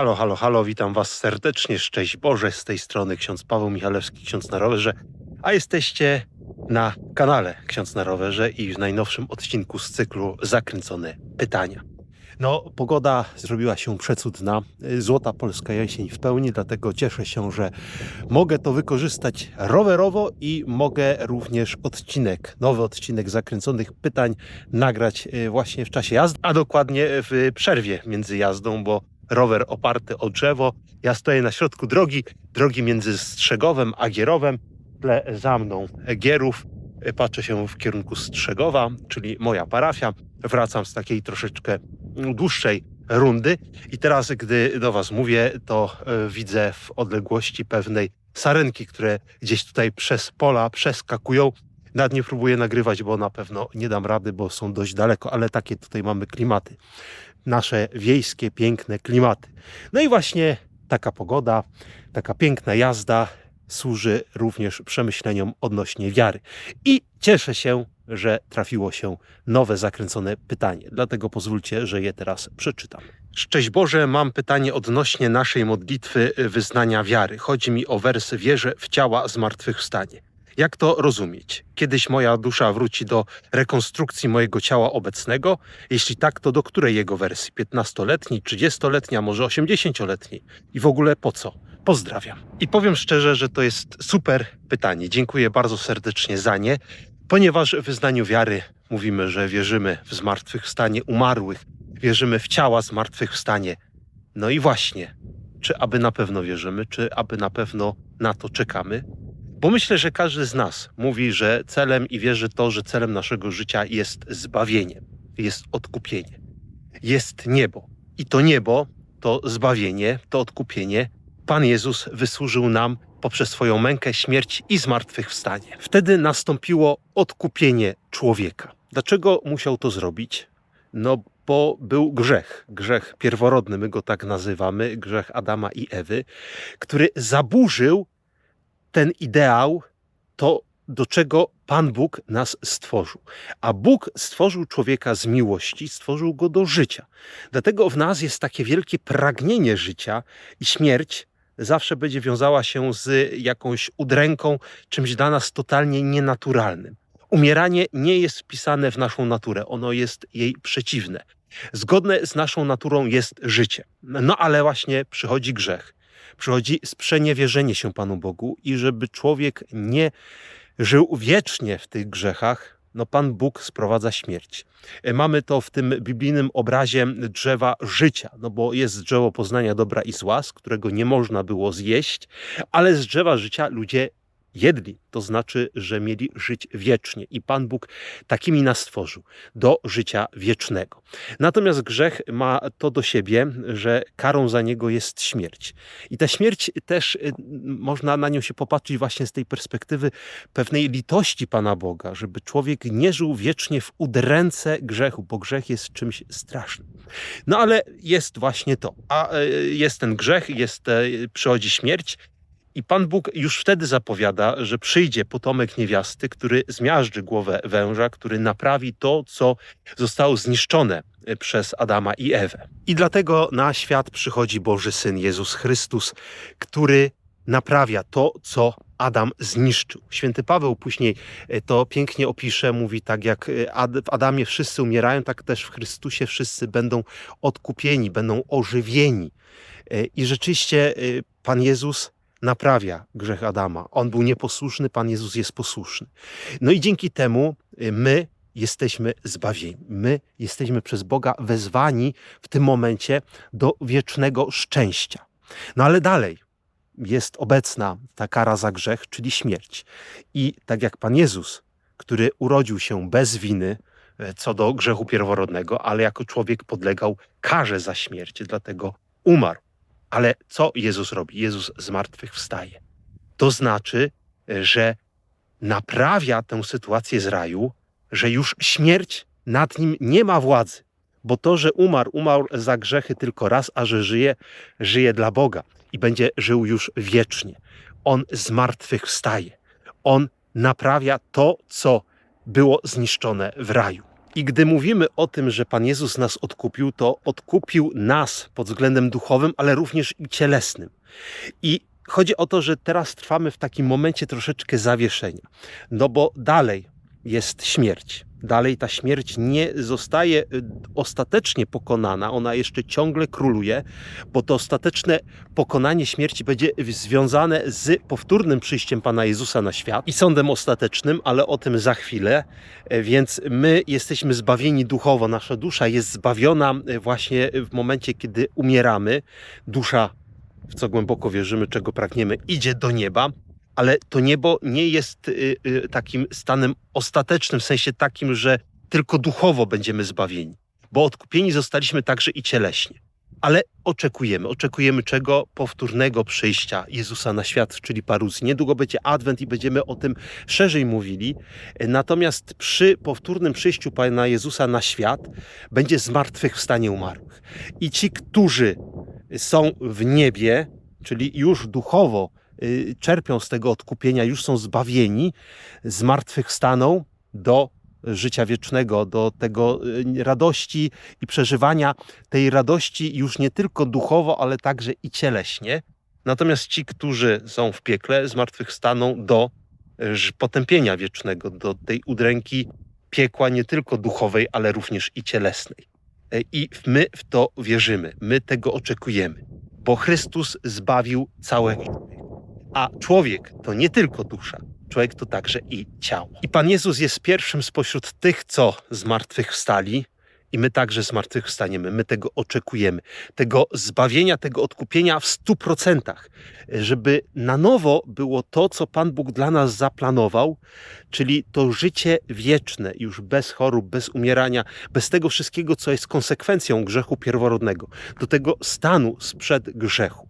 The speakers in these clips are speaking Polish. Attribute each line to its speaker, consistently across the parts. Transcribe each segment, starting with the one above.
Speaker 1: Halo, halo, halo, witam Was serdecznie, szczęść Boże, z tej strony ksiądz Paweł Michalewski, ksiądz na rowerze, a jesteście na kanale Ksiądz na rowerze i w najnowszym odcinku z cyklu Zakręcone Pytania. No, pogoda zrobiła się przecudna, złota polska jesień w pełni, dlatego cieszę się, że mogę to wykorzystać rowerowo i mogę również odcinek, nowy odcinek Zakręconych Pytań nagrać e, właśnie w czasie jazdy, a dokładnie w przerwie między jazdą, bo rower oparty o drzewo. Ja stoję na środku drogi, drogi między Strzegowem a Gierowem. Tle za mną Gierów. Patrzę się w kierunku Strzegowa, czyli moja parafia. Wracam z takiej troszeczkę dłuższej rundy i teraz, gdy do Was mówię, to e, widzę w odległości pewnej sarenki, które gdzieś tutaj przez pola przeskakują. Nad nie próbuję nagrywać, bo na pewno nie dam rady, bo są dość daleko, ale takie tutaj mamy klimaty nasze wiejskie, piękne klimaty. No i właśnie taka pogoda, taka piękna jazda służy również przemyśleniom odnośnie wiary. I cieszę się, że trafiło się nowe zakręcone pytanie. Dlatego pozwólcie, że je teraz przeczytam. Szczęść Boże, mam pytanie odnośnie naszej modlitwy wyznania wiary. Chodzi mi o wers wierzę w ciała zmartwychwstanie. Jak to rozumieć? Kiedyś moja dusza wróci do rekonstrukcji mojego ciała obecnego? Jeśli tak, to do której jego wersji? 15-letniej, 30-letniej, a może 80-letniej? I w ogóle po co? Pozdrawiam. I powiem szczerze, że to jest super pytanie. Dziękuję bardzo serdecznie za nie, ponieważ w wyznaniu wiary mówimy, że wierzymy w zmartwychwstanie umarłych, wierzymy w ciała zmartwychwstanie. No i właśnie, czy aby na pewno wierzymy, czy aby na pewno na to czekamy? Bo myślę, że każdy z nas mówi, że celem i wierzy to, że celem naszego życia jest zbawienie, jest odkupienie, jest niebo. I to niebo, to zbawienie, to odkupienie Pan Jezus wysłużył nam poprzez swoją mękę, śmierć i zmartwychwstanie. Wtedy nastąpiło odkupienie człowieka. Dlaczego musiał to zrobić? No, bo był grzech, grzech pierworodny, my go tak nazywamy, grzech Adama i Ewy, który zaburzył ten ideał, to do czego Pan Bóg nas stworzył. A Bóg stworzył człowieka z miłości, stworzył go do życia. Dlatego w nas jest takie wielkie pragnienie życia i śmierć zawsze będzie wiązała się z jakąś udręką, czymś dla nas totalnie nienaturalnym. Umieranie nie jest wpisane w naszą naturę, ono jest jej przeciwne. Zgodne z naszą naturą jest życie. No ale właśnie przychodzi grzech przychodzi sprzeniewierzenie się Panu Bogu i żeby człowiek nie żył wiecznie w tych grzechach, no Pan Bóg sprowadza śmierć. E, mamy to w tym biblijnym obrazie drzewa życia, no bo jest drzewo poznania dobra i zła, z którego nie można było zjeść, ale z drzewa życia ludzie jedli, to znaczy, że mieli żyć wiecznie i Pan Bóg takimi nas stworzył do życia wiecznego. Natomiast grzech ma to do siebie, że karą za niego jest śmierć. I ta śmierć też y, można na nią się popatrzeć właśnie z tej perspektywy pewnej litości Pana Boga, żeby człowiek nie żył wiecznie w udręce grzechu, bo grzech jest czymś strasznym. No ale jest właśnie to. A y, jest ten grzech, jest, y, przychodzi śmierć, i Pan Bóg już wtedy zapowiada, że przyjdzie potomek niewiasty, który zmiażdży głowę węża, który naprawi to, co zostało zniszczone e, przez Adama i Ewę. I dlatego na świat przychodzi Boży Syn Jezus Chrystus, który naprawia to, co Adam zniszczył. Święty Paweł później e, to pięknie opisze, mówi tak jak e, w Adamie wszyscy umierają, tak też w Chrystusie wszyscy będą odkupieni, będą ożywieni. I rzeczywiście Pan Jezus naprawia grzech Adama. On był nieposłuszny, Pan Jezus jest posłuszny. No i dzięki temu y, my jesteśmy zbawieni. My jesteśmy przez Boga wezwani w tym momencie do wiecznego szczęścia. No ale dalej jest obecna ta kara za grzech, czyli śmierć. I tak jak Pan Jezus, który urodził się bez winy, e, co do grzechu pierworodnego, ale jako człowiek podlegał karze za śmierć, dlatego umarł. Ale co Jezus robi? Jezus z martwych wstaje. To znaczy, że naprawia tę sytuację z raju, że już śmierć nad nim nie ma władzy. Bo to, że umarł, umarł za grzechy tylko raz, a że żyje, żyje dla Boga i będzie żył już wiecznie. On z martwych wstaje. On naprawia to, co było zniszczone w raju. I gdy mówimy o tym, że Pan Jezus nas odkupił, to odkupił nas pod względem duchowym, ale również i cielesnym. I chodzi o to, że teraz trwamy w takim momencie troszeczkę zawieszenia. No bo dalej jest śmierć. Dalej ta śmierć nie zostaje y, ostatecznie pokonana, ona jeszcze ciągle króluje, bo to ostateczne pokonanie śmierci będzie związane z powtórnym przyjściem Pana Jezusa na świat i sądem ostatecznym, ale o tym za chwilę. E, Więc my jesteśmy zbawieni duchowo, nasza dusza jest zbawiona e, właśnie w momencie, kiedy umieramy. Dusza, w co głęboko wierzymy, czego pragniemy, idzie do nieba ale to niebo nie jest y, y, takim stanem ostatecznym, w sensie takim, że tylko duchowo będziemy zbawieni, bo odkupieni zostaliśmy także i cieleśnie. Ale oczekujemy, oczekujemy czego? Powtórnego przyjścia Jezusa na świat, czyli paruzji. Niedługo będzie Adwent i będziemy o tym szerzej mówili. Natomiast przy powtórnym przyjściu Pana Jezusa na świat będzie zmartwychwstanie umarłych. I ci, którzy są w niebie, czyli już duchowo czerpią z tego odkupienia, już są zbawieni, zmartwychwstaną do życia wiecznego, do tego y, radości i przeżywania tej radości już nie tylko duchowo, ale także i cieleśnie. Natomiast ci, którzy są w piekle, zmartwychwstaną do y, potępienia wiecznego, do tej udręki piekła nie tylko duchowej, ale również i cielesnej. I my w to wierzymy, my tego oczekujemy, bo Chrystus zbawił całe a człowiek to nie tylko dusza, człowiek to także i ciało. I Pan Jezus jest pierwszym spośród tych, co zmartwychwstali, i my także zmartwychwstaniemy. My tego oczekujemy. Tego zbawienia, tego odkupienia w stu procentach. Żeby na nowo było to, co Pan Bóg dla nas zaplanował, czyli to życie wieczne, już bez chorób, bez umierania, bez tego wszystkiego, co jest konsekwencją grzechu pierworodnego, do tego stanu sprzed grzechu.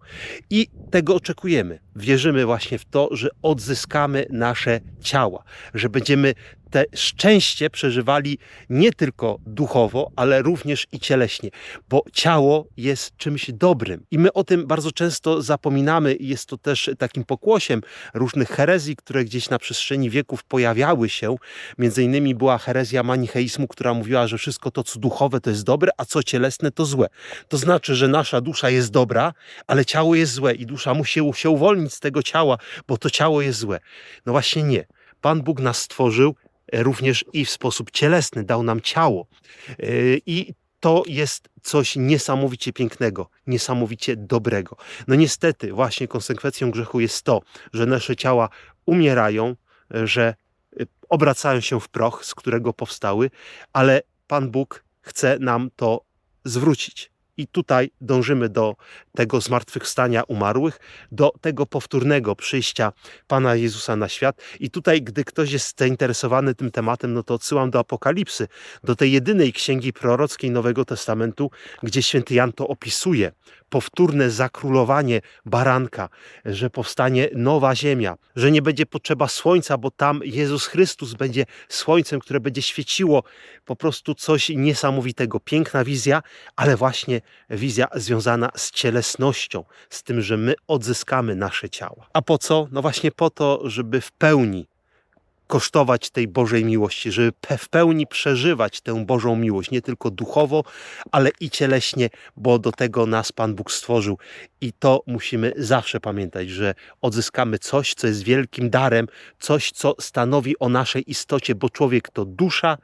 Speaker 1: I tego oczekujemy. Wierzymy właśnie w to, że odzyskamy nasze ciała, że będziemy te szczęście przeżywali nie tylko duchowo, ale również i cieleśnie, bo ciało jest czymś dobrym. I my o tym bardzo często zapominamy i jest to też takim pokłosiem różnych herezji, które gdzieś na przestrzeni wieków pojawiały się. Między innymi była herezja manicheizmu, która mówiła, że wszystko to, co duchowe, to jest dobre, a co cielesne, to złe. To znaczy, że nasza dusza jest dobra, ale ciało jest złe i dusza musi się uwolnić z tego ciała, bo to ciało jest złe. No właśnie nie. Pan Bóg nas stworzył również i w sposób cielesny, dał nam ciało. Yy, I to jest coś niesamowicie pięknego, niesamowicie dobrego. No niestety, właśnie konsekwencją grzechu jest to, że nasze ciała umierają, że y, obracają się w proch, z którego powstały, ale Pan Bóg chce nam to zwrócić. I tutaj dążymy do tego zmartwychwstania umarłych, do tego powtórnego przyjścia Pana Jezusa na świat. I tutaj, gdy ktoś jest zainteresowany tym tematem, no to odsyłam do Apokalipsy, do tej jedynej księgi prorockiej Nowego Testamentu, gdzie święty Jan to opisuje. Powtórne zakrólowanie baranka, że powstanie nowa ziemia, że nie będzie potrzeba słońca, bo tam Jezus Chrystus będzie słońcem, które będzie świeciło. Po prostu coś niesamowitego. Piękna wizja, ale właśnie wizja związana z cielesnością, z tym, że my odzyskamy nasze ciała. A po co? No właśnie po to, żeby w pełni kosztować tej Bożej miłości, żeby w pełni przeżywać tę Bożą miłość, nie tylko duchowo, ale i cieleśnie, bo do tego nas Pan Bóg stworzył. I to musimy zawsze pamiętać, że odzyskamy coś, co jest wielkim darem, coś, co stanowi o naszej istocie, bo człowiek to dusza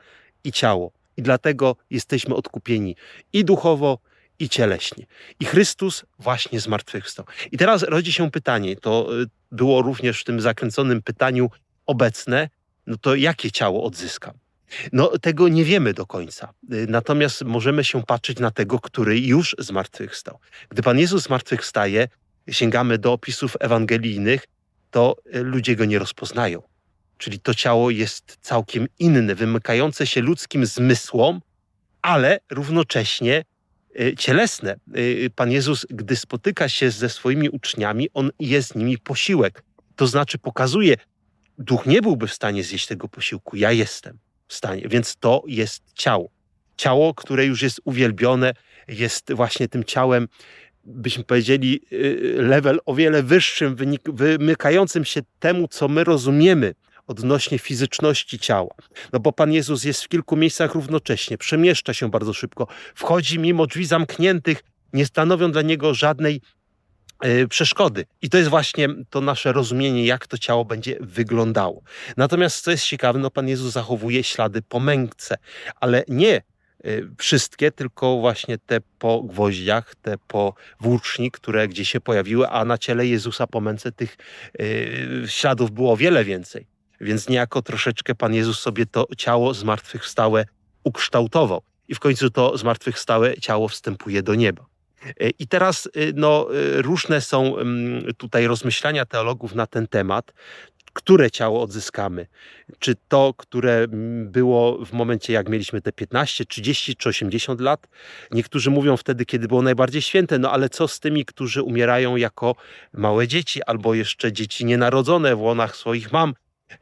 Speaker 1: i ciało. I dlatego jesteśmy odkupieni i duchowo, i cieleśnie. I Chrystus właśnie zmartwychwstał. I teraz rodzi się pytanie, to y, było również w tym zakręconym pytaniu obecne, no to jakie ciało odzyskam? No tego nie wiemy do końca. Y, natomiast możemy się patrzeć na tego, który już zmartwychwstał. Gdy Pan Jezus zmartwychwstaje, sięgamy do opisów ewangelijnych, to y, ludzie go nie rozpoznają. Czyli to ciało jest całkiem inne, wymykające się ludzkim zmysłom, ale równocześnie Y, cielesne. Pan Jezus, gdy spotyka się ze swoimi uczniami, on je z nimi posiłek. To znaczy pokazuje, duch nie byłby w stanie zjeść tego posiłku, ja jestem w stanie, więc to jest ciało. Ciało, które już jest uwielbione, jest właśnie tym ciałem, byśmy powiedzieli, y, level o wiele wyższym, wymykającym się temu, co my rozumiemy odnośnie fizyczności ciała. No bo Pan Jezus jest w kilku miejscach równocześnie, przemieszcza się bardzo szybko, wchodzi mimo drzwi zamkniętych, nie stanowią dla niego żadnej przeszkody. I to jest właśnie to nasze rozumienie, jak to ciało będzie wyglądało. Natomiast co jest ciekawe, no Pan Jezus zachowuje ślady po mękce, ale nie y, wszystkie, tylko właśnie te po gwoździach, te po włóczni, które gdzieś się pojawiły, a na ciele Jezusa po męce tych y, śladów było o wiele więcej. Więc niejako troszeczkę Pan Jezus sobie to ciało zmartwychwstałe ukształtował. I w końcu to zmartwychwstałe ciało wstępuje do nieba. Y, I teraz y, no, y, różne są mm, tutaj rozmyślania teologów na ten temat, które ciało odzyskamy. Czy to, które mm, było w momencie, jak mieliśmy te 15, 30 czy 80 lat. Niektórzy mówią wtedy, kiedy było najbardziej święte, no ale co z tymi, którzy umierają jako małe dzieci albo jeszcze dzieci nienarodzone w łonach swoich mam?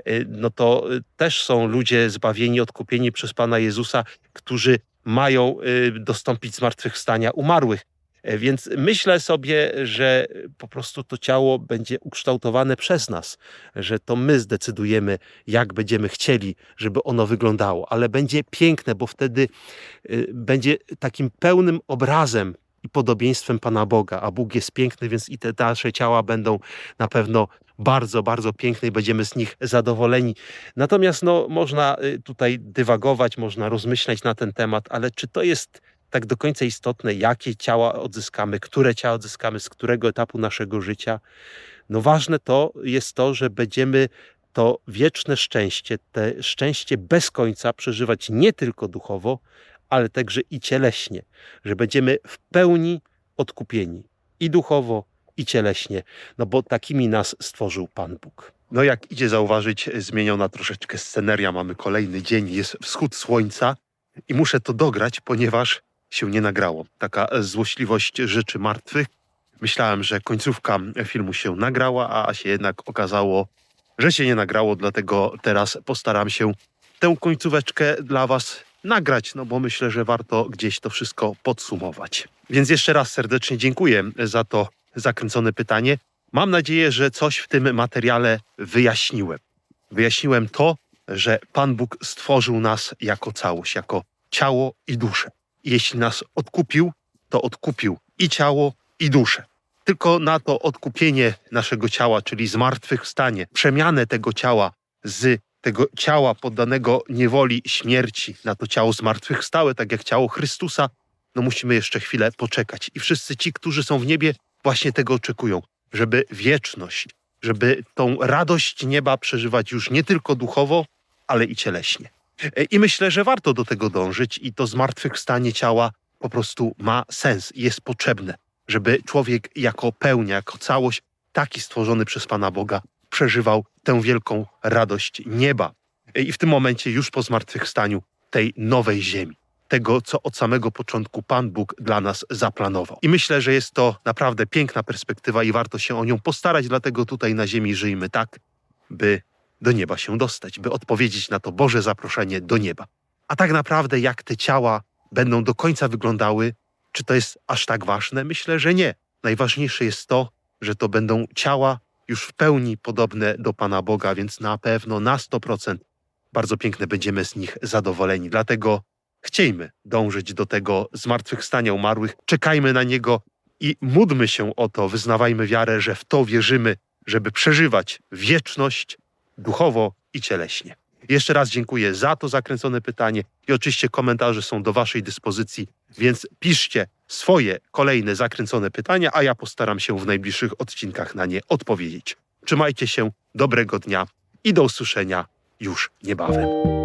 Speaker 1: Y, No to y, też są ludzie zbawieni, odkupieni przez Pana Jezusa, którzy mają dostąpić zmartwychwstania umarłych. E, Więc myślę sobie, że po prostu to ciało będzie ukształtowane przez nas, że to my zdecydujemy, jak będziemy chcieli, żeby ono wyglądało, ale będzie piękne, bo wtedy y, będzie takim pełnym obrazem i podobieństwem Pana Boga, a Bóg jest piękny, więc i te nasze ciała będą na pewno bardzo, bardzo piękne i będziemy z nich zadowoleni. Natomiast no, można y, tutaj dywagować, można rozmyślać na ten temat, ale czy to jest tak do końca istotne, jakie ciała odzyskamy, które ciała odzyskamy, z którego etapu naszego życia. No ważne to jest to, że będziemy to wieczne szczęście, te szczęście bez końca przeżywać nie tylko duchowo, ale także i cieleśnie, że będziemy w pełni odkupieni i duchowo, i cieleśnie, no bo takimi nas stworzył Pan Bóg. No jak idzie zauważyć, zmieniona troszeczkę sceneria, mamy kolejny dzień, jest wschód słońca i muszę to dograć, ponieważ się nie nagrało. Taka złośliwość rzeczy martwych. Myślałem, że końcówka filmu się nagrała, a się jednak okazało, że się nie nagrało, dlatego teraz postaram się tę końcóweczkę dla Was nagrać, no bo myślę, że warto gdzieś to wszystko podsumować. Więc jeszcze raz serdecznie dziękuję za to zakręcone pytanie. Mam nadzieję, że coś w tym materiale wyjaśniłem. Wyjaśniłem to, że Pan Bóg stworzył nas jako całość, jako ciało i duszę. Jeśli nas odkupił, to odkupił i ciało, i duszę. Tylko na to odkupienie naszego ciała, czyli zmartwychwstanie, przemianę tego ciała z tego ciała poddanego niewoli śmierci na to ciało zmartwychwstałe, tak jak ciało Chrystusa, no musimy jeszcze chwilę poczekać. I wszyscy ci, którzy są w niebie, właśnie tego oczekują, żeby wieczność, żeby tą radość nieba przeżywać już nie tylko duchowo, ale i cieleśnie. E, I myślę, że warto do tego dążyć i to zmartwychwstanie ciała po prostu ma sens jest potrzebne, żeby człowiek jako pełnia, jako całość, taki stworzony przez Pana Boga, przeżywał tę wielką radość nieba. E, I w tym momencie, już po zmartwychwstaniu tej nowej ziemi, tego, co od samego początku Pan Bóg dla nas zaplanował. I myślę, że jest to naprawdę piękna perspektywa i warto się o nią postarać, dlatego tutaj na ziemi żyjmy tak, by do nieba się dostać, by odpowiedzieć na to Boże zaproszenie do nieba. A tak naprawdę, jak te ciała będą do końca wyglądały, czy to jest aż tak ważne? Myślę, że nie. Najważniejsze jest to, że to będą ciała już w pełni podobne do Pana Boga, więc na pewno na 100% bardzo piękne będziemy z nich zadowoleni. Dlatego chciejmy dążyć do tego zmartwychwstania umarłych, czekajmy na niego i módlmy się o to, wyznawajmy wiarę, że w to wierzymy, żeby przeżywać wieczność duchowo i cieleśnie. Jeszcze raz dziękuję za to zakręcone pytanie i oczywiście komentarze są do Waszej dyspozycji, więc piszcie swoje kolejne zakręcone pytania, a ja postaram się w najbliższych odcinkach na nie odpowiedzieć. Trzymajcie się, dobrego dnia i do usłyszenia już niebawem.